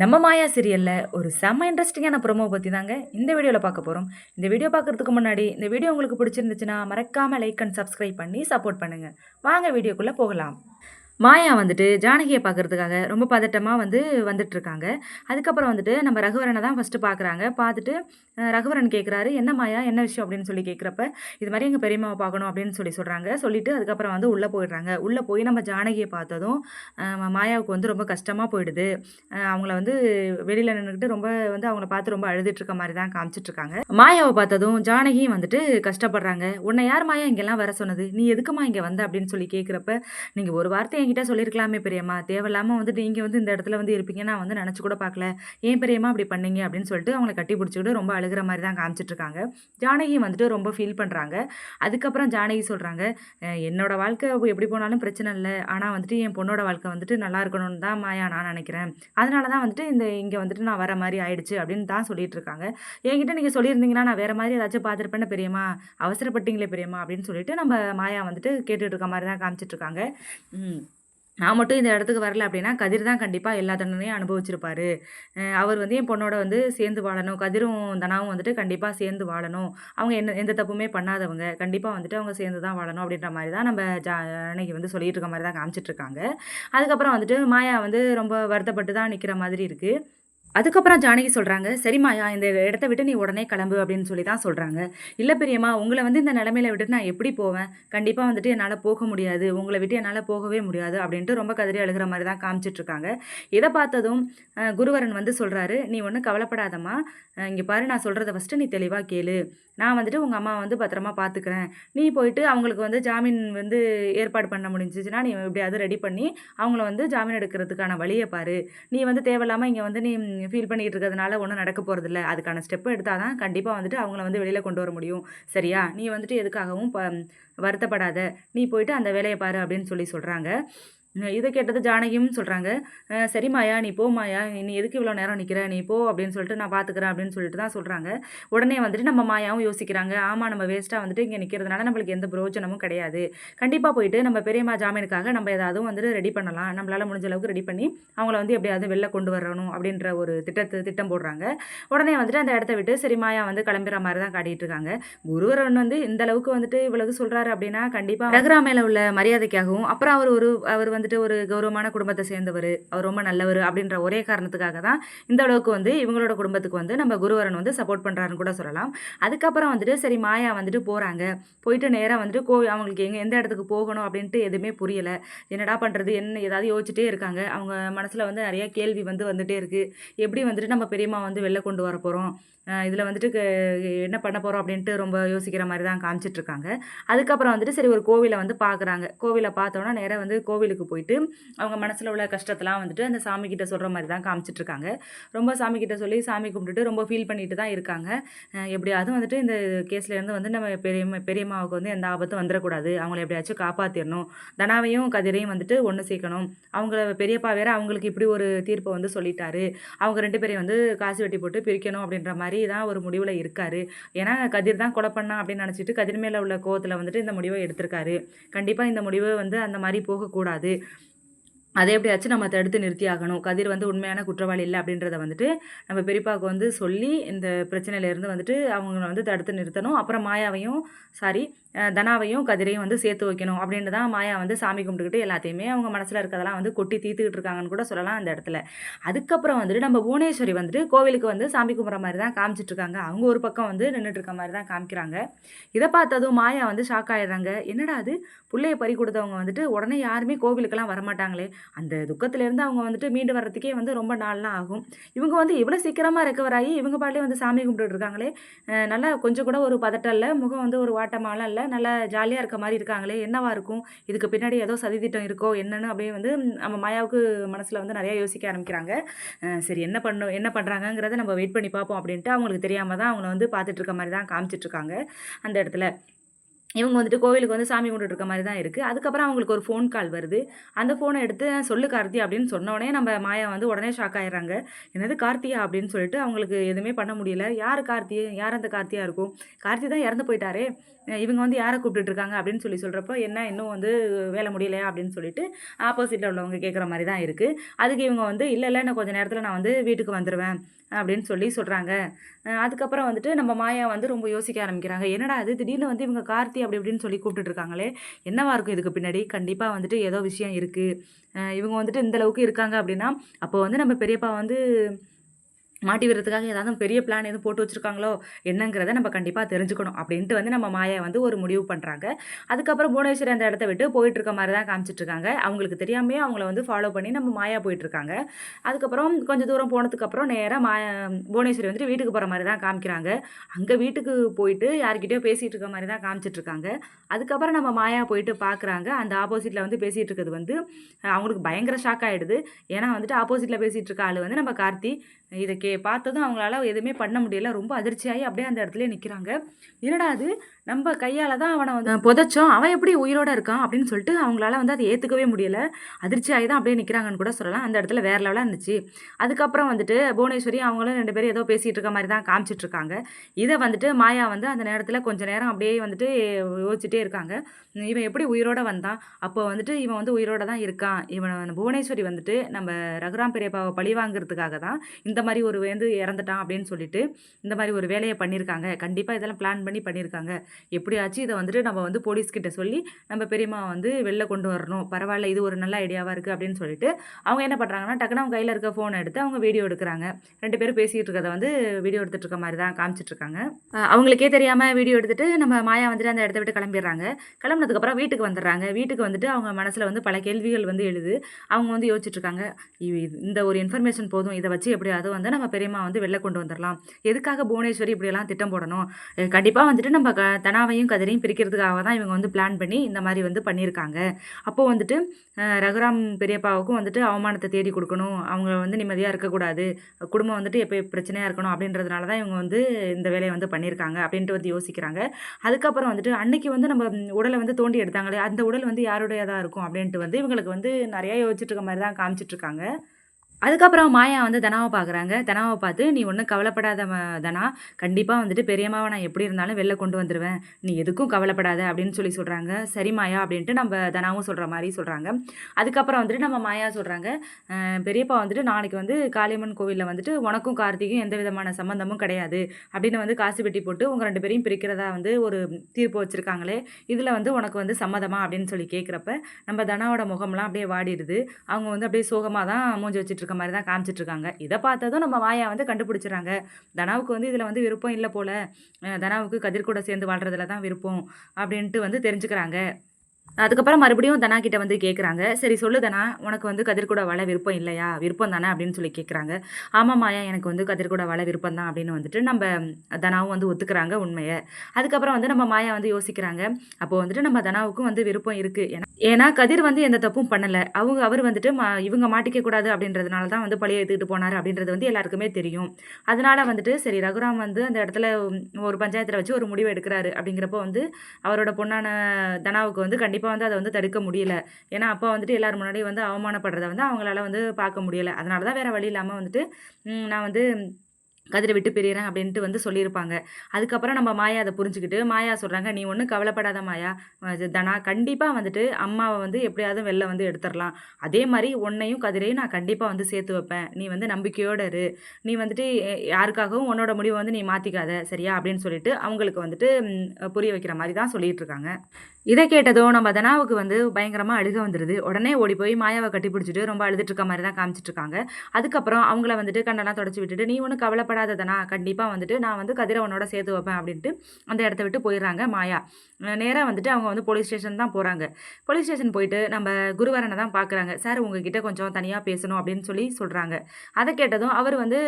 நம்ம மாயா சீரியலில் ஒரு செம்ம இன்ட்ரெஸ்டிங்கான ப்ரோமோ பற்றி தாங்க இந்த வீடியோவில் பார்க்க போகிறோம் இந்த வீடியோ பார்க்குறதுக்கு முன்னாடி இந்த வீடியோ உங்களுக்கு பிடிச்சிருந்துச்சுன்னா மறக்காமல் லைக் அண்ட் சப்ஸ்கிரைப் பண்ணி சப்போர்ட் பண்ணுங்கள் வாங்க வீடியோக்குள்ளே போகலாம். மாயா வந்துட்டு ஜானகியை பார்க்குறதுக்காக ரொம்ப பதட்டமாக வந்து வந்துட்டுருக்காங்க. அதுக்கப்புறம் வந்துட்டு நம்ம ரகுவரனை தான் ஃபஸ்ட்டு பார்க்குறாங்க பார்த்துட்டு ரகுவரன் கேட்குறாரு என்ன மாயா என்ன விஷயம்? அப்படின்னு சொல்லி கேட்குறப்ப இது மாதிரி எங்கள் பெரியம்மாவை பார்க்கணும் அப்படின்னு சொல்லி சொல்கிறாங்க சொல்லிவிட்டு அதுக்கப்புறம் வந்து உள்ளே போயிடுறாங்க. உள்ளே போய் நம்ம ஜானகியை பார்த்ததும் மாயாவுக்கு வந்து ரொம்ப கஷ்டமாக போயிடுது. அவங்கள வந்து வெளியில் நின்றுக்கிட்டு ரொம்ப வந்து அவங்கள பார்த்து ரொம்ப அழுதுட்டுருக்க மாதிரி தான் காமிச்சிட்டு இருக்காங்க மாயாவை பார்த்ததும் ஜானகியும் வந்துட்டு கஷ்டப்படுறாங்க. உன்னை யார் மாயா இங்கெல்லாம் வர சொன்னது? நீ எதுக்குமா இங்கே வந்த? அப்படின்னு சொல்லி கேட்குறப்ப நீங்கள் ஒரு வார்த்தை என்கிட்ட சொல்லியிருக்கலாமே பெரியம்மா. தேவையில்லாமல் வந்து நீங்கள் வந்து இந்த இடத்துல வந்து இருப்பீங்க. நான் வந்து நினச்சி கூட பார்க்கல. ஏன் பெரியம்மா அப்படி பண்ணீங்க? அப்படின்னு சொல்லிட்டு அவங்கள கட்டி பிடிச்சிக்கிட்டு ரொம்ப அழுகிற மாதிரி தான் காமிச்சிட்ருக்காங்க ஜானகி வந்துட்டு ரொம்ப ஃபீல் பண்ணுறாங்க அதுக்கப்புறம் ஜானகி சொல்கிறாங்க என்னோடய வாழ்க்கை எப்படி போனாலும் பிரச்சனை இல்லை. ஆனால் வந்துட்டு என் பொண்ணோட வாழ்க்கை வந்துட்டு நல்லா இருக்கணும்னு தான் மாயா நான் நினைக்கிறேன். அதனால தான் வந்துட்டு இந்த இங்கே வந்துட்டு நான் வர மாதிரி ஆயிடுச்சு அப்படின்னு தான் சொல்லிட்டு இருக்காங்க. என்கிட்ட நீங்கள் சொல்லியிருந்தீங்கன்னா நான் வேறு மாதிரி ஏதாச்சும் பார்த்துருப்பேன்னு பெரியம்மா. அவசரப்பட்டீங்களே பெரியம்மா அப்படின்னு சொல்லிட்டு நம்ம மாயா வந்துட்டு கேட்டுட்டு இருக்க மாதிரி தான் காமிச்சிட்டு இருக்காங்க. ம். நான் மட்டும் இந்த இடத்துக்கு வரல அப்படின்னா கதிர் தான் கண்டிப்பாக எல்லா தண்டனையும் அனுபவிச்சிருப்பாரு. அவர் வந்து என் பொண்ணோட வந்து சேர்ந்து வாழணும். கதிரும் தனாவும் வந்துட்டு கண்டிப்பாக சேர்ந்து வாழணும். அவங்க என்ன எந்த தப்புமே பண்ணாதவங்க. கண்டிப்பாக வந்துட்டு அவங்க சேர்ந்து தான் வாழணும் அப்படின்ற மாதிரி தான் நம்ம ஜா அன்னைக்கு வந்து சொல்லிட்டு இருக்க மாதிரி தான் காமிச்சிட்ருக்காங்க அதுக்கப்புறம் வந்துட்டு மாயா வந்து ரொம்ப வருத்தப்பட்டு தான் நிற்கிற மாதிரி இருக்குது அதுக்கப்புறம் ஜானகி சொல்கிறாங்க சரிம்மாயா இந்த இடத்த விட்டு நீ உடனே கிளம்பு அப்படின்னு சொல்லி தான் சொல்கிறாங்க இல்லை பெரியம்மா உங்களை வந்து இந்த நிலமையில விட்டு நான் எப்படி போவேன்? கண்டிப்பாக வந்துட்டு என்னால் போக முடியாது. உங்களை விட்டு என்னால் போகவே முடியாது அப்படின்ட்டு ரொம்ப கதறி அழுகிற மாதிரி தான் காமிச்சிட்ருக்காங்க. இதை பார்த்ததும் குருவரன் வந்து சொல்கிறாரு நீ ஒன்றும் கவலைப்படாதம்மா. இங்கே பாரு நான் சொல்கிறத ஃபஸ்ட்டு நீ தெளிவாக கேளு. நான் வந்துட்டு உங்கள் அம்மா வந்து பத்திரமா பார்த்துக்கிறேன் நீ போயிட்டு அவங்களுக்கு வந்து ஜாமீன் வந்து ஏற்பாடு பண்ண முடிஞ்சிச்சுன்னா நீ எப்படியாவது ரெடி பண்ணி அவங்கள வந்து ஜாமீன் எடுக்கிறதுக்கான வழியை பாரு. நீ வந்து தேவையில்லாமல் இங்கே வந்து நீ ஃபீல் பண்ணிகிட்டு இருக்கிறதுனால ஒன்றும் நடக்க போகிறதில்ல அதுக்கான ஸ்டெப் எடுத்தால் தான் கண்டிப்பாக வந்துட்டு அவங்கள வந்து வெளியில் கொண்டு வர முடியும். சரியா? நீ வந்துட்டு எதுக்காகவும் ப வருத்தப்படாத. நீ போயிட்டு அந்த வேலையை பாரு அப்படின்னு சொல்லி சொல்கிறாங்க இதை கேட்டது ஜானகியும் சொல்கிறாங்க சரி மாயா நீ போ மாயா நீ எதுக்கு இவ்வளோ நேரம் நிற்கிற நீ போ அப்படின்னு சொல்லிட்டு நான் பார்த்துக்கிறேன் அப்படின்னு சொல்லிட்டு தான் சொல்கிறாங்க உடனே வந்துட்டு நம்ம மாயாவும் யோசிக்கிறாங்க ஆமாம் நம்ம வேஸ்ட்டாக வந்துட்டு இங்கே நிற்கிறதுனால நம்மளுக்கு எந்த பிரயோஜனமும் கிடையாது. கண்டிப்பாக போயிட்டு நம்ம பெரியம்மா ஜாமீனுக்காக நம்ம ஏதாவது வந்துட்டு ரெடி பண்ணலாம். நம்மளால் முடிஞ்ச அளவுக்கு ரெடி பண்ணி அவங்கள வந்து எப்படியாவது வெளில கொண்டு வரணும் அப்படின்ற ஒரு திட்டத்தை திட்டம் போடுறாங்க. உடனே வந்துட்டு அந்த இடத்த விட்டு சரி மாயா வந்து கிளம்புற மாதிரி தான் காட்டிட்டு இருக்காங்க. குருவரன் வந்து இந்த அளவுக்கு வந்துட்டு இவ்வளவு சொல்கிறாரு அப்படின்னா கண்டிப்பாக ரகுரா மேல உள்ள மரியாதைக்காகவும் அப்புறம் அவர் ஒரு அவர் வந்து வந்துட்டு ஒரு கௌரவமான குடும்பத்தை சேர்ந்தவர் அவர் ரொம்ப நல்லவர் அப்படின்ற ஒரே காரணத்துக்காக தான் இந்த அளவுக்கு வந்து இவங்களோட குடும்பத்துக்கு வந்து நம்ம குருவரன் வந்து சப்போர்ட் பண்ணுறாருன்னு கூட சொல்லலாம். அதுக்கப்புறம் வந்துட்டு சரி மாயா வந்துட்டு போகிறாங்க போயிட்டு நேராக வந்துட்டு கோ அவங்களுக்கு எங்கே எந்த இடத்துக்கு போகணும் அப்படின்ட்டு எதுவுமே புரியலை. என்னடா பண்ணுறது என்ன ஏதாவது யோசிச்சுட்டே இருக்காங்க. அவங்க மனசில் வந்து நிறைய கேள்வி வந்து வந்துட்டே இருக்குது எப்படி வந்துட்டு நம்ம பெரியம்மா வந்து வெளில கொண்டு வர போகிறோம் இதில் வந்துட்டு க- என்ன பண்ண போகிறோம் அப்படின்ட்டு ரொம்ப யோசிக்கிற மாதிரி தான் காமிச்சிட்டு இருக்காங்க. அதுக்கப்புறம் வந்துட்டு சரி ஒரு கோவிலை வந்து பார்க்குறாங்க. கோவிலை பார்த்தோன்னா நேராக வந்து கோவிலுக்கு போயிட்டு அவங்க மனசில் உள்ள கஷ்டத்தெல்லாம் வந்துட்டு அந்த சாமி கிட்ட சொல்கிற மாதிரி தான் காமிச்சிட்ருக்காங்க. ரொம்ப சாமி கிட்ட சொல்லி சாமி கும்பிட்டுட்டு ரொம்ப ஃபீல் பண்ணிட்டு தான் இருக்காங்க. எப்படியாவது வந்துட்டு இந்த கேஸ்லேருந்து வந்து நம்ம பெரியம்மா பெரியம்மாவுக்கு வந்து எந்த ஆபத்தும் வந்துடக்கூடாது. அவங்கள எப்படியாச்சும் காப்பாற்றிடணும் தனாவையும் கதிரையும் வந்துட்டு ஒன்று சேர்க்கணும். அவங்கள பெரியப்பா வேற அவங்களுக்கு இப்படி ஒரு தீர்ப்பை வந்து சொல்லிட்டாரு. அவங்க ரெண்டு பேரையும் வந்து காசு வெட்டி போட்டு பிரிக்கணும் அப்படின்ற மாதிரி தான் ஒரு முடிவில் இருக்காரு. ஏன்னா கதிர் தான் கொலை பண்ணா அப்படின்னு நினச்சிட்டு கதிர் மேலே உள்ள கோவத்தில் வந்துட்டு இந்த முடிவை எடுத்திருக்காரு. கண்டிப்பாக இந்த முடிவு வந்து அந்த மாதிரி போகக்கூடாது. அதை எப்படியாச்சும் நம்ம தடுத்து நிறுத்தி ஆகணும் கதிர் வந்து உண்மையான குற்றவாளி இல்லை அப்படின்றத வந்துட்டு நம்ம பெரியப்பாவுக்கு வந்து சொல்லி இந்த பிரச்சனையிலேருந்து வந்துட்டு அவங்கள வந்து தடுத்து நிறுத்தணும். அப்புறம் மாயாவையும் சாரி தனாவையும் கதிரையும் வந்து சேர்த்து வைக்கணும் அப்படின்ட்டு தான் மாயா வந்து சாமி கும்பிட்டுக்கிட்டு எல்லாத்தையுமே அவங்க மனசில் இருக்கிறதெல்லாம் வந்து கொட்டி தீர்த்துக்கிட்டு இருக்காங்கன்னு கூட சொல்லலாம் அந்த இடத்துல. அதுக்கப்புறம் வந்துட்டு நம்ம புவனேஸ்வரி வந்துட்டு கோவிலுக்கு வந்து சாமி கும்பிட்ற மாதிரி தான் காமிச்சிட்ருக்காங்க அவங்க ஒரு பக்கம் வந்து நின்றுட்டு இருக்க மாதிரி தான் காமிக்கிறாங்க. இதை பார்த்ததும் மாயா வந்து ஷாக் ஆகிடுறாங்க என்னடா அது பிள்ளைய பறி கொடுத்தவங்க வந்துட்டு உடனே யாருமே கோவிலுக்கெல்லாம் வரமாட்டாங்களே. அந்த துக்கத்திலேருந்து அவங்க வந்துட்டு மீண்டு வர்றதுக்கே வந்து ரொம்ப நாள்லாம் ஆகும். இவங்க வந்து இவ்வளோ சீக்கிரமாக ரெக்கவர் ஆகி இவங்க பாட்டிலே வந்து சாமி கும்பிட்டுட்டு இருக்காங்களே? நல்லா கொஞ்சம் கூட ஒரு பதட்டம் இல்லை முகம் வந்து ஒரு வாட்டமாலாம் இல்லை. நல்லா ஜாலியாக இருக்க மாதிரி இருக்காங்களே என்னவா இருக்கும்? இதுக்கு பின்னாடி ஏதோ சதித்திட்டம் இருக்கோ என்னன்னு அப்படியே வந்து நம்ம மாயாவுக்கு மனசில் வந்து நிறையா யோசிக்க ஆரம்பிக்கிறாங்க. சரி என்ன பண்ணும் என்ன பண்ணுறாங்கங்கிறத நம்ம வெயிட் பண்ணி பார்ப்போம் அப்படின்ட்டு அவங்களுக்கு தெரியாமல் தான் அவங்கள வந்து பார்த்துட்டு இருக்க மாதிரி தான் காமிச்சிட்ருக்காங்க அந்த இடத்துல. இவங்க வந்துட்டு கோவிலுக்கு வந்து சாமி கும்பிட்டுட்டு இருக்க மாதிரி தான் இருக்குது அதுக்கப்புறம் அவங்களுக்கு ஒரு ஃபோன் கால் வருது. அந்த ஃபோனை எடுத்து சொல்லு கார்த்தி அப்படின்னு சொன்ன உடனே நம்ம மாயா வந்து உடனே ஷாக் ஆயிடுறாங்க. என்னது கார்த்தியா? அப்படின்னு சொல்லிட்டு அவங்களுக்கு எதுவுமே பண்ண முடியல. யார் கார்த்தி? யார் அந்த கார்த்தியாக இருக்கும்? கார்த்தி தான் இறந்து போயிட்டாரே. இவங்க வந்து யாரை கூப்பிட்டுருக்காங்க அப்படின்னு சொல்லி சொல்கிறப்போ என்ன இன்னும் வந்து வேலை முடியலையா? அப்படின்னு சொல்லிட்டு ஆப்போசிட்டில் உள்ளவங்க கேட்குற மாதிரி தான் இருக்குது அதுக்கு இவங்க வந்து இல்லை இல்லை நான் கொஞ்சம் நேரத்தில் நான் வந்து வீட்டுக்கு வந்துடுவேன் அப்படின்னு சொல்லி சொல்கிறாங்க அதுக்கப்புறம் வந்துட்டு நம்ம மாயா வந்து ரொம்ப யோசிக்க ஆரம்பிக்கிறாங்க. என்னடா அது திடீர்னு வந்து இவங்க கார்த்தி அப்படி இப்படின்னு சொல்லி கூப்பிட்டுட்டு இருக்காங்களே என்னவா இருக்கும் இதுக்கு பின்னாடி? கண்டிப்பாக வந்துட்டு ஏதோ விஷயம் இருக்குது இவங்க வந்துட்டு இந்த அளவுக்கு இருக்காங்க அப்படின்னா அப்போ வந்து நம்ம பெரியப்பா வந்து மாட்டி விடுறதுக்காக ஏதாவது பெரிய பிளான் எதுவும் போட்டு வச்சுருக்காங்களோ என்னங்கிறத நம்ம கண்டிப்பாக தெரிஞ்சுக்கணும் அப்படின்ட்டு வந்து நம்ம மாயா வந்து ஒரு முடிவு பண்ணுறாங்க அதுக்கப்புறம் புவனேஸ்வரி அந்த இடத்த விட்டு போயிட்டு இருக்க மாதிரி தான் காமிச்சிட்ருக்காங்க அவங்களுக்கு தெரியாமே அவங்கள வந்து ஃபாலோ பண்ணி நம்ம மாயா போயிட்டுருக்காங்க அதுக்கப்புறம் கொஞ்சம் தூரம் போனதுக்கப்புறம் நேராக மா புவனேஸ்வரி வந்துட்டு வீட்டுக்கு போகிற மாதிரி தான் காமிக்கிறாங்க. அங்கே வீட்டுக்கு போயிட்டு யார்கிட்டயோ பேசிகிட்டு இருக்க மாதிரி தான் காமிச்சிட்ருக்காங்க அதுக்கப்புறம் நம்ம மாயா போயிட்டு பார்க்குறாங்க அந்த ஆப்போசிட்டில் வந்து பேசிகிட்டு இருக்கிறது வந்து அவங்களுக்கு பயங்கர ஷாக் ஆகிடுது ஏன்னா வந்துட்டு ஆப்போசிட்டில் பேசிகிட்டு இருக்க ஆள் வந்து நம்ம கார்த்தி இதை கே பார்த்ததும் அவங்களால எதுவுமே பண்ண முடியல. ரொம்ப அதிர்ச்சியாகி அப்படியே அந்த இடத்துல நிற்கிறாங்க என்னடா அது நம்ம கையால் தான் அவனை வந்து புதைச்சோம் அவன் எப்படி உயிரோட இருக்கான் அப்படின்னு சொல்லிட்டு அவங்களால வந்து அதை ஏற்றுக்கவே முடியல. அதிர்ச்சியாகி தான் அப்படியே நிற்கிறாங்கன்னு கூட சொல்லலாம். அந்த இடத்துல வேற லெவலாக இருந்துச்சு. அதுக்கப்புறம் வந்துட்டு புவனேஸ்வரி அவங்களும் ரெண்டு பேரும் ஏதோ பேசிகிட்டு இருக்க மாதிரி தான் காமிச்சிட்டு இருக்காங்க. இதை வந்துட்டு மாயா வந்து அந்த நேரத்தில் கொஞ்ச நேரம் அப்படியே வந்துட்டு யோசிச்சுட்டே இருக்காங்க. இவன் எப்படி உயிரோட வந்தான்? அப்போ வந்துட்டு இவன் வந்து உயிரோட தான் இருக்கான். இவன் புவனேஸ்வரி வந்துட்டு நம்ம ரகுராம் பெரியப்பாவை பழி வாங்குறதுக்காக தான் இந்த மாதிரி ஒரு வந்து இறந்துட்டான் அப்படின்னு சொல்லிட்டு இந்த மாதிரி ஒரு வேலையை பண்ணியிருக்காங்க. கண்டிப்பாக இதெல்லாம் பிளான் பண்ணி பண்ணியிருக்காங்க. எப்படியாச்சும் இதை வந்துட்டு நம்ம வந்து போலீஸ்கிட்ட சொல்லி நம்ம பெரியம்மா வந்து வெளில கொண்டு வரணும். பரவாயில்ல இது ஒரு நல்ல ஐடியாவாக இருக்குது அப்படின்னு சொல்லிட்டு அவங்க என்ன பண்ணுறாங்கன்னா டக்குனு அவங்க கையில் இருக்க ஃபோனை எடுத்து அவங்க வீடியோ எடுக்கிறாங்க. ரெண்டு பேரும் பேசிகிட்டு இருக்கிறத வந்து வீடியோ எடுத்துகிட்டு இருக்க மாதிரி தான் காமிச்சிட்டு இருக்காங்க. அவங்களுக்கே தெரியாமல் வீடியோ எடுத்துட்டு நம்ம மாயா வந்துட்டு அந்த இடத்த விட்டு கிளம்பிடுறாங்க. கிளம்புனதுக்கப்புறம் வீட்டுக்கு வந்துடுறாங்க. வீட்டுக்கு வந்துட்டு அவங்க மனசில் வந்து பல கேள்விகள் வந்து எழுது. அவங்க வந்து யோசிச்சுட்ருக்காங்க இந்த ஒரு இன்ஃபர்மேஷன் போதும். இதை வச்சு எப்படியாவது வந்து நம்ம பெரியம்மா வந்து வெளில கொண்டு வந்துடலாம். எதுக்காக புவனேஸ்வரி இப்படியெல்லாம் திட்டம் போடணும்? கண்டிப்பாக வந்துட்டு நம்ம தனாவையும் கதிரையும் பிரிக்கிறதுக்காக தான் இவங்க வந்து பிளான் பண்ணி இந்த மாதிரி வந்து பண்ணியிருக்காங்க. அப்போது வந்துட்டு ரகுராம் பெரியப்பாவுக்கும் வந்துட்டு அவமானத்தை தேடி கொடுக்கணும். அவங்க வந்து நிம்மதியாக இருக்கக்கூடாது. குடும்பம் வந்துட்டு எப்போ பிரச்சனையாக இருக்கணும் அப்படின்றதுனால தான் இவங்க வந்து இந்த வேலையை வந்து பண்ணியிருக்காங்க அப்படின்ட்டு வந்து யோசிக்கிறாங்க. அதுக்கப்புறம் வந்துட்டு அன்னைக்கு வந்து நம்ம உடலை வந்து தோண்டி எடுத்தாங்களே அந்த உடல் வந்து யாருடையதாக இருக்கும் அப்படின்ட்டு வந்து இவங்களுக்கு வந்து நிறையா யோசிச்சுட்டு இருக்க மாதிரி தான் காமிச்சிட்ருக்காங்க இருக்காங்க. அதுக்கப்புறம் மாயா வந்து தனாவை பார்க்குறாங்க. தனாவை பார்த்து நீ ஒன்றும் கவலைப்படாத தனா. கண்டிப்பாக வந்துட்டு பெரியம்மாவை நான் எப்படி இருந்தாலும் வெளில கொண்டு வந்துடுவேன் நீ எதுக்கும் கவலைப்படாத அப்படின்னு சொல்லி சொல்கிறாங்க சரி மாயா அப்படின்ட்டு நம்ம தனாவும் சொல்கிற மாதிரி சொல்கிறாங்க அதுக்கப்புறம் வந்துட்டு நம்ம மாயா சொல்கிறாங்க பெரியப்பா வந்துட்டு நாளைக்கு வந்து காளியம்மன் கோவிலில் வந்துட்டு உனக்கும் கார்த்திக்கும் எந்த விதமான சம்மந்தமும் கிடையாது அப்படின்னு வந்து காசு வெட்டி போட்டு உங்கள் ரெண்டு பேரையும் பிரிக்கிறதா வந்து ஒரு தீர்ப்பு வச்சுருக்காங்களே. இதில் வந்து உனக்கு வந்து சம்மதமா? அப்படின்னு சொல்லி கேட்குறப்ப நம்ம தனாவோட முகம்லாம் அப்படியே வாடிடுது. அவங்க வந்து அப்படியே சோகமாக தான் மூஞ்சி வச்சுட்டு இருக்க மாதிரி தான் காமிச்சிட்டு இருக்காங்க இதை பார்த்ததும் நம்ம மாயா வந்து கண்டுபிடிச்சிடுறாங்க. தனாவுக்கு வந்து இதில் வந்து விருப்பம் இல்லை போல. தனாவுக்கு கதிர்கூட சேர்ந்து வாழ்கிறதுல தான் விருப்பம் அப்படின்ட்டு வந்து தெரிஞ்சுக்கிறாங்க. அதுக்கப்புறம் மறுபடியும் தனா கிட்ட வந்து கேட்குறாங்க சரி சொல்லு தனா உனக்கு வந்து கதிர் கூட விருப்பம் இல்லையா? விருப்பம் தானே? அப்படின்னு சொல்லி கேட்குறாங்க ஆமாம் மாயா எனக்கு வந்து கதிர் கூட விருப்பம் தான் அப்படின்னு வந்துட்டு நம்ம தனாவும் வந்து ஒத்துக்கிறாங்க உண்மையை. அதுக்கப்புறம் வந்து நம்ம மாயா வந்து யோசிக்கிறாங்க. அப்போ வந்துட்டு நம்ம தனாவுக்கும் வந்து விருப்பம் இருக்குது ஏன்னா ஏன்னா கதிர் வந்து எந்த தப்பும் பண்ணலை. அவங்க அவர் வந்துட்டு மா இவங்க மாட்டிக்க கூடாது அப்படின்றதுனால தான் வந்து பழைய எடுத்துக்கிட்டு போனார் அப்படின்றது வந்து எல்லாருக்குமே தெரியும். அதனால வந்துட்டு சரி ரகுராம் வந்து அந்த இடத்துல ஒரு பஞ்சாயத்தில் வச்சு ஒரு முடிவு எடுக்கிறாரு அப்படிங்கிறப்போ வந்து அவரோட பொண்ணான தனாவுக்கு வந்து கண்டிப்பாக வந்து அதை வந்து தடுக்க முடியல. ஏன்னா அப்போ வந்துட்டு எல்லோரும் முன்னாடி வந்து அவமானப்படுறத வந்து அவங்களால வந்து பார்க்க முடியல. அதனால தான் வேறு வழி இல்லாமல் வந்துட்டு நான் வந்து கதிரை விட்டு பிரியறேன் அப்படின்ட்டு வந்து சொல்லியிருப்பாங்க. அதுக்கப்புறம் நம்ம மாயா அதை புரிஞ்சுக்கிட்டு மாயா சொல்கிறாங்க நீ ஒன்றும் கவலைப்படாத மாயா. தனா கண்டிப்பாக வந்துட்டு அம்மாவை வந்து எப்படியாவது வெளில வந்து எடுத்துடலாம். அதே மாதிரி உன்னையும் கதிரையும் நான் கண்டிப்பாக வந்து சேர்த்து வைப்பேன். நீ வந்து நம்பிக்கையோடு இரு. நீ வந்துட்டு யாருக்காகவும் உன்னோட முடிவை வந்து நீ மாற்றிக்காத சரியா? அப்படின்னு சொல்லிட்டு அவங்களுக்கு வந்துட்டு புரிய வைக்கிற மாதிரி தான் சொல்லிகிட்ருக்காங்க இதை கேட்டதும் நம்ம தனாவுக்கு வந்து பயங்கரமாக அழுக வந்துடுது உடனே ஓடி போய் மாயாவை கட்டி பிடிச்சிட்டு ரொம்ப அழுதுட்டு இருக்க மாதிரி தான் இருக்காங்க அதுக்கப்புறம் அவங்கள வந்துட்டு கண்ணெல்லாம் தொடச்சி விட்டுட்டு நீ ஒன்றும் கவலைப்படாத தனா கண்டிப்பாக வந்துட்டு நான் வந்து கதிரவனோட சேர்த்து வைப்பேன் அப்படின்ட்டு அந்த இடத்த விட்டு போயிடுறாங்க மாயா. நேராக வந்துட்டு அவங்க வந்து போலீஸ் ஸ்டேஷன் தான் போகிறாங்க போலீஸ் ஸ்டேஷன் போயிட்டு நம்ம குருவரனை தான் பார்க்குறாங்க சார் உங்ககிட்ட கொஞ்சம் தனியாக பேசணும் அப்படின்னு சொல்லி சொல்கிறாங்க அதை கேட்டதும் அவர் வந்து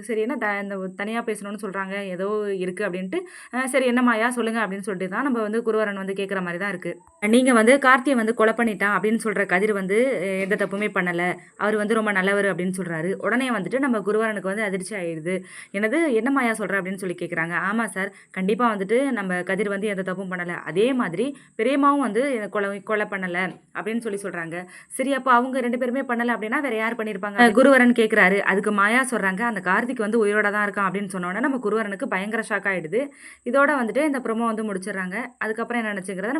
சரி என்ன த இந்த தனியாக பேசணும்னு சொல்கிறாங்க ஏதோ இருக்குது அப்படின்ட்டு சரி என்ன மாயா சொல்லுங்கள் அப்படின்னு சொல்லிட்டு தான் நம்ம வந்து குருவரன் வந்து கேட்குற மாதிரி மாதிரி தான் இருக்குது நீங்கள் வந்து கார்த்தியை வந்து கொலை பண்ணிட்டான் அப்படின்னு சொல்கிற கதிர் வந்து எந்த தப்புமே பண்ணலை. அவர் வந்து ரொம்ப நல்லவர் அப்படின்னு சொல்கிறாரு உடனே வந்துட்டு நம்ம குருவரனுக்கு வந்து அதிர்ச்சி ஆயிடுது. எனது என்ன மாயா சொல்கிற அப்படின்னு சொல்லி கேட்குறாங்க ஆமாம் சார் கண்டிப்பாக வந்துட்டு நம்ம கதிர் வந்து எந்த தப்பும் பண்ணலை. அதே மாதிரி பெரியம்மாவும் வந்து கொலை கொலை பண்ணலை அப்படின்னு சொல்லி சொல்கிறாங்க சரி அப்போ அவங்க ரெண்டு பேருமே பண்ணலை அப்படின்னா வேற யார் பண்ணியிருப்பாங்க குருவரன் கேட்குறாரு அதுக்கு மாயா சொல்கிறாங்க அந்த கார்த்திக் வந்து உயிரோட தான் இருக்கான் அப்படின்னு சொன்னோன்னே நம்ம குருவரனுக்கு பயங்கர ஷாக் ஆகிடுது இதோட வந்துட்டு இந்த ப்ரோமோ வந்து முடிச்சிடுறாங்க. அதுக்கப்புறம் என்ன நினச்சிங்கிறத